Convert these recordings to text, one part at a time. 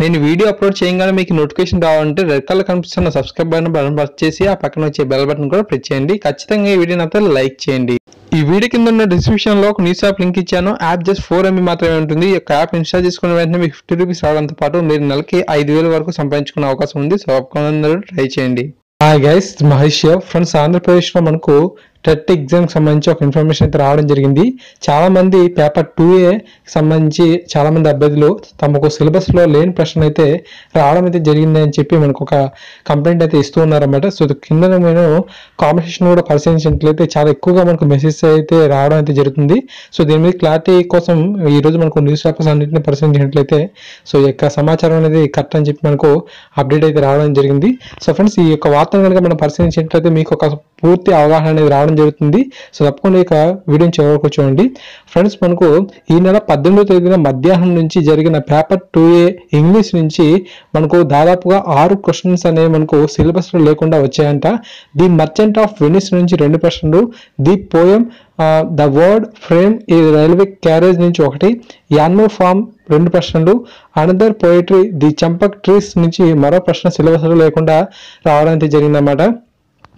నేను video upload చేయగానే మీకు నోటిఫికేషన్ రావాలంటే రెడ్ కలర్ కనిపిస్తున్న సబ్స్క్రైబ్ బటన్ బటన్ ప్రెస్ చేసి ఆ పక్కన వచ్చే బెల్ బటన్ కూడా ప్రెస్ చేయండి. ఖచ్చితంగా ఈ వీడియోని అయితే లైక్ చేయండి. ఈ వీడియో కింద ఉన్న డిస్క్రిప్షన్లో ఒక న్యూస్ యాప్ లింక్ ఇచ్చాను. యాప్ జస్ట్ ఫోర్ ఎంబీ మాత్రమే ఉంటుంది. ఈ యొక్క యాప్ ఇన్స్టాల్ చేసుకున్న వెంటనే మీకు ఫిఫ్టీ రూపీస్ రావడంతో పాటు మీరు నెలకి ఐదు వేల వరకు సంపాదించుకునే అవకాశం ఉంది. సో అందరూ ట్రై చేయండి. హాయ్ గైస్ మహేష్ ఫ్రెండ్స్ ఆంధ్రప్రదేశ్లో మనకు టెట్ ఎగ్జామ్ సంబంధించి ఒక ఇన్ఫర్మేషన్ అయితే రావడం జరిగింది. చాలా మంది పేపర్ టూ ఏ సంబంధించి చాలా మంది అభ్యర్థులు తమకు సిలబస్లో లేని ప్రశ్న అయితే రావడం అయితే జరిగింది అని చెప్పి మనకు ఒక కంప్లైంట్ అయితే ఇస్తూ ఉన్నారన్నమాట. సో కింద నేను కాంపిటీషన్ కూడా పరిశీలించినట్లయితే చాలా ఎక్కువగా మనకు మెసేజ్ అయితే రావడం అయితే జరుగుతుంది. సో దీని మీద క్లారిటీ కోసం ఈ రోజు మనకు న్యూస్ పేపర్స్ అన్నింటిని పరిశీలించినట్లయితే సో ఈ యొక్క సమాచారం అనేది కరెక్ట్ అని చెప్పి మనకు అప్డేట్ అయితే రావడం జరిగింది. సో ఫ్రెండ్స్ ఈ యొక్క వార్తను కనుక మనం పరిశీలించినట్లయితే మీకు ఒక పూర్తి అవగాహన అనేది రావడం జరుగుతుంది. సో తప్పకుండా ఇక వీడియోని చివరకు చూడండి. ఫ్రెండ్స్ మనకు ఈ నెల పద్దెనిమిదో తేదీన మధ్యాహ్నం నుంచి జరిగిన పేపర్ టూ ఏ ఇంగ్లీష్ నుంచి మనకు దాదాపుగా ఆరు క్వశ్చన్స్ అనేవి మనకు సిలబస్లో లేకుండా వచ్చాయంట. ది మర్చెంట్ ఆఫ్ వెనిస్ నుంచి రెండు ప్రశ్నలు the poem the word frame ఈ రైల్వే క్యారేజ్ నుంచి ఒకటి యాన్మో ఫామ్ రెండు ప్రశ్నలు another poetry the Champak trees నుంచి మరో ప్రశ్న సిలబస్లో లేకుండా రావడానికి జరిగిందన్నమాట.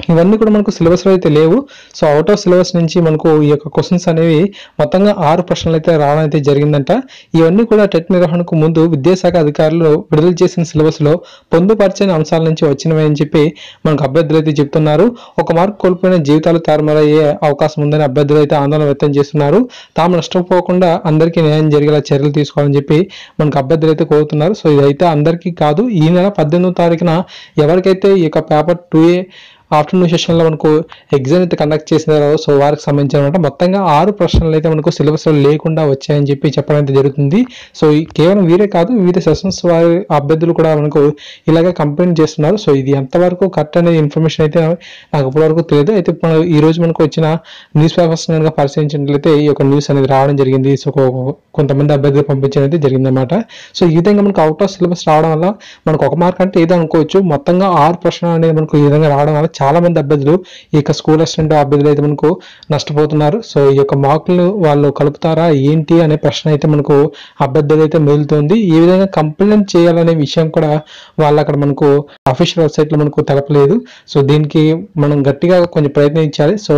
ఇవన్నీ కూడా మనకు సిలబస్లో అయితే లేవు. సో అవుట్ ఆఫ్ సిలబస్ నుంచి మనకు ఈ యొక్క క్వశ్చన్స్ అనేవి మొత్తంగా ఆరు ప్రశ్నలు అయితే రావడం అయితే జరిగిందంట. ఇవన్నీ కూడా టెట్ నిర్వహణకు ముందు విద్యాశాఖ అధికారులు విడుదల చేసిన సిలబస్లో పొందుపరిచిన పొందుపరచని అంశాల నుంచి వచ్చినవి అని చెప్పి మనకు అభ్యర్థులు అయితే చెప్తున్నారు. ఒక మార్క్ కోల్పోయిన జీవితాలు తారుమారయ్యే అవకాశం ఉందని అభ్యర్థులు అయితే ఆందోళన వ్యక్తం చేస్తున్నారు. తాము నష్టపోకుండా అందరికీ న్యాయం జరిగేలా చర్యలు తీసుకోవాలని చెప్పి మనకు అభ్యర్థులు అయితే కోరుతున్నారు. సో ఇదైతే అందరికీ కాదు ఈ నెల పద్దెనిమిదో తారీఖున ఎవరికైతే ఈ యొక్క పేపర్ టూ ఏ ఆఫ్టర్నూన్ సెషన్లో మనకు ఎగ్జామ్ అయితే కండక్ట్ చేసినారో సో వారికి సంబంధించిన అనమాట. మొత్తంగా ఆరు ప్రశ్నలు అయితే మనకు సిలబస్లో లేకుండా వచ్చాయని చెప్పి చెప్పడం అయితే జరుగుతుంది. సో కేవలం వీరే కాదు వివిధ సెషన్స్ వారి అభ్యర్థులు కూడా మనకు ఇలాగే కంప్లైంట్ చేస్తున్నారు. సో ఇది ఎంతవరకు కరెక్ట్ అనే ఇన్ఫర్మేషన్ అయితే నాకు ఇప్పటివరకు తెలియదు. అయితే మనం ఈ రోజు మనకు వచ్చిన న్యూస్ పేపర్స్ కనుక పరిశీలించినట్లయితే ఈ యొక్క న్యూస్ అనేది రావడం జరిగింది. సో కొంతమంది అభ్యర్థులు పంపించడం అయితే జరిగిందన్నమాట. సో ఈ విధంగా మనకు అవుట్ ఆఫ్ సిలబస్ రావడం వల్ల మనకు ఒక మార్క్ అంటే ఏదో అనుకోవచ్చు. మొత్తంగా ఆరు ప్రశ్నలు అనేది మనకు ఈ విధంగా రావడం వల్ల చాలా మంది అభ్యర్థులు ఈ యొక్క స్కూల్ అసిస్టెంట్ అభ్యర్థులు అయితే మనకు నష్టపోతున్నారు. సో ఈ యొక్క మార్కులు వాళ్ళు కలుపుతారా? ఏంటి? అనే ప్రశ్న అయితే మనకు అభ్యర్థులు అయితే మిగులుతుంది ఈ విధంగా కంప్లైంట్ చేయాలనే విషయం కూడా వాళ్ళు అక్కడ మనకు అఫీషియల్ వెబ్సైట్లో మనకు తెలపలేదు. సో దీనికి మనం గట్టిగా కొంచెం ప్రయత్నించాలి. సో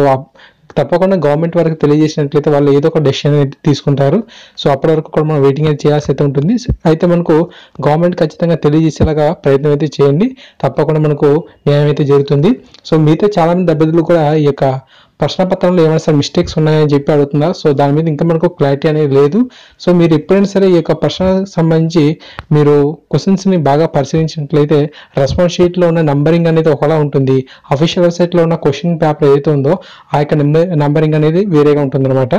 తప్పకుండా గవర్నమెంట్ వరకు తెలియజేసినట్లయితే వాళ్ళు ఏదో ఒక డెసిషన్ అయితే తీసుకుంటారు. సో అప్పటి వరకు కూడా మనం వెయిటింగ్ అయితే చేయాల్సి అయితే ఉంటుంది. అయితే మనకు గవర్నమెంట్ ఖచ్చితంగా తెలియజేసేలాగా ప్రయత్నం అయితే చేయండి. తప్పకుండా మనకు న్యాయం అయితే జరుగుతుంది. సో మిగతా చాలా దెబ్బతులు కూడా ఈ యొక్క ప్రశ్న పత్రంలో ఏమైనా సరే మిస్టేక్స్ ఉన్నాయని చెప్పి అడుగుతున్నారు. సో దాని మీద ఇంకా మనకు క్లారిటీ అనేది లేదు. సో మీరు ఎప్పుడైనా సరే ఈ యొక్క ప్రశ్నకు సంబంధించి మీరు క్వశ్చన్స్ని బాగా పరిశీలించినట్లయితే రెస్పాన్స్ షీట్లో ఉన్న నంబరింగ్ అనేది ఒకలా ఉంటుంది. అఫీషియల్ వెబ్సైట్లో ఉన్న క్వశ్చన్ పేపర్ ఏదైతే ఉందో ఆ యొక్క నంబరింగ్ అనేది వేరేగా ఉంటుందన్నమాట.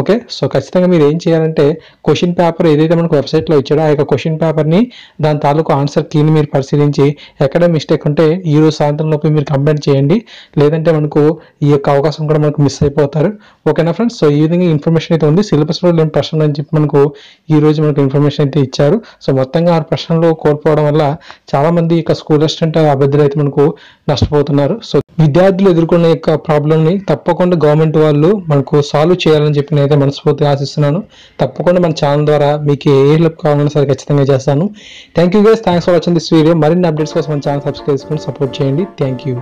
ఓకే సో ఖచ్చితంగా మీరు ఏం చేయాలంటే క్వశ్చన్ పేపర్ ఏదైతే మనకు వెబ్సైట్లో ఇచ్చాడో ఆ యొక్క క్వశ్చన్ పేపర్ని దాని తాలూకు ఆన్సర్ కీని మీరు పరిశీలించి ఎక్కడ మిస్టేక్ ఉంటే ఈ రోజు సాయంత్రం లోపు మీరు కంప్లైంట్ చేయండి. లేదంటే మనకు ఈ యొక్క అవకాశం కూడా మనకు మిస్ అయిపోతారు. ఓకేనా ఫ్రెండ్స్ సో ఈ విధంగా ఇన్ఫర్మేషన్ అయితే ఉంది. సిలబస్లో లేని ప్రశ్నలు అని చెప్పి మనకు ఈ రోజు మనకు ఇన్ఫర్మేషన్ అయితే ఇచ్చారు. సో మొత్తంగా ఆరు ప్రశ్నలు కోల్పోవడం వల్ల చాలా మంది ఇక స్కూల్ అసిస్టెంట్ అభ్యర్థులు అయితే మనకు నష్టపోతున్నారు. సో విద్యార్థులు ఎదుర్కొన్న యొక్క ప్రాబ్లమ్ని తప్పకుండా గవర్నమెంట్ వాళ్ళు మనకు సాల్వ్ చేయాలని చెప్పి నేనైతే మనస్ఫూర్తిగా ఆశిస్తున్నాను. తప్పకుండా మన ఛానల్ ద్వారా మీకు ఏ హెల్ప్ కావాలన్నా సరే ఖచ్చితంగా చేస్తాను. Thank you guys thanks for watching this video మరిన్ని అప్డేట్స్ కోసం మన ఛానల్ సబ్స్క్రైబ్ చేసుకొని సపోర్ట్ చేయండి. Thank you